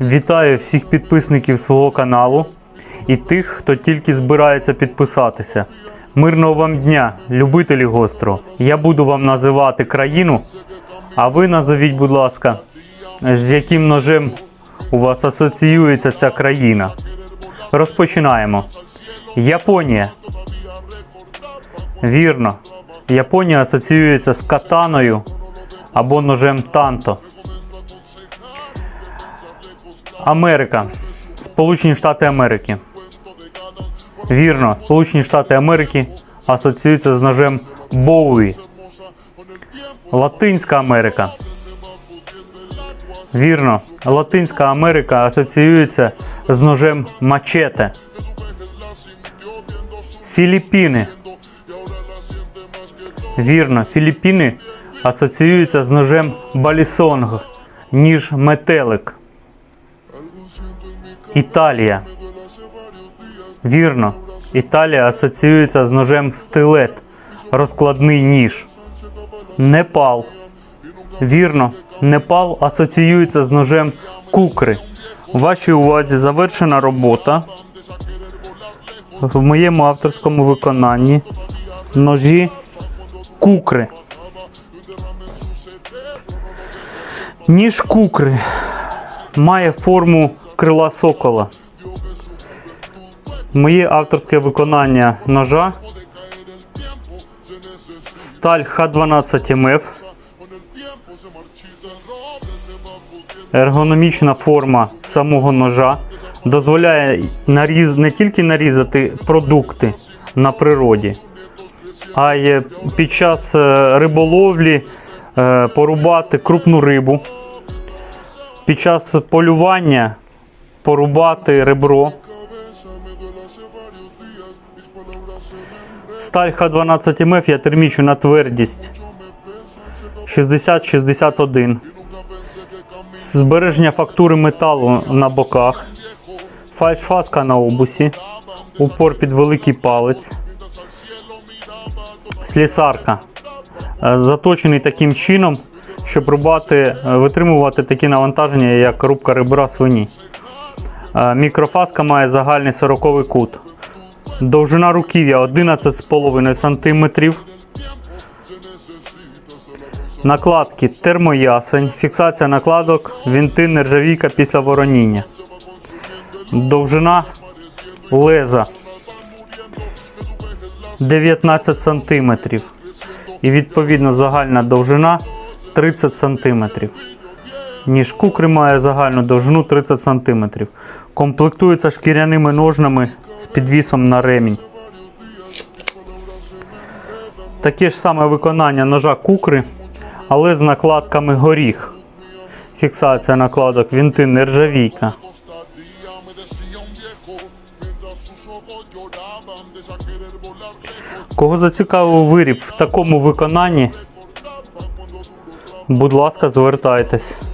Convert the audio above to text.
Вітаю всіх підписників свого каналу і тих, хто тільки збирається підписатися. Мирного вам дня, любителі гостро. Я буду вам називати країну, а ви назовіть, будь ласка, з яким ножем у вас асоціюється ця країна. Розпочинаємо. Японія. Вірно. Японія асоціюється з катаною або ножем танто. Америка. Сполучені Штати Америки. Вірно, Сполучені Штати Америки асоціюються з ножем Боуї. Латинська Америка. Вірно, Латинська Америка асоціюється з ножем мачете. Філіппіни. Вірно, Філіппіни асоціюються з ножем балісонг, ніж метелик. Італія. Вірно, Італія асоціюється з ножем стилет, розкладний ніж. Непал. Вірно, Непал асоціюється з ножем кукри. У вашій увазі завершена робота. В моєму авторському виконанні ножі кукри. Ніж кукри має форму крила сокола. Моє авторське виконання ножа сталь Х12МФ. Ергономічна форма самого ножа дозволяє наріз... не тільки нарізати продукти на природі, а й під час е, риболовлі е, порубати крупну рибу, під час полювання порубати ребро. Сталь Х12МФ я термічу на твердість 60-61. Збереження фактури металу на боках. Фальшфаска на обусі. Упор під великий палець. Слісарка. Заточений таким чином, щоб рубати, е, витримувати такі навантаження, як рубка ребра свині. Е, Мікрофаска має загальний 40 кут. Довжина руків'я 11,5 см. Накладки термоясень, фіксація накладок, вінти, нержавійка після вороніння. Довжина леза 19 см. І відповідно загальна довжина 30 см. Ніж кукри має загальну довжину 30 см. Комплектується шкіряними ножнами з підвісом на ремінь. Таке ж саме виконання ножа кукри, але з накладками горіх. Фіксація накладок вінти нержавійка. Кого зацікавив виріб в такому виконанні, будь ласка, звертайтесь.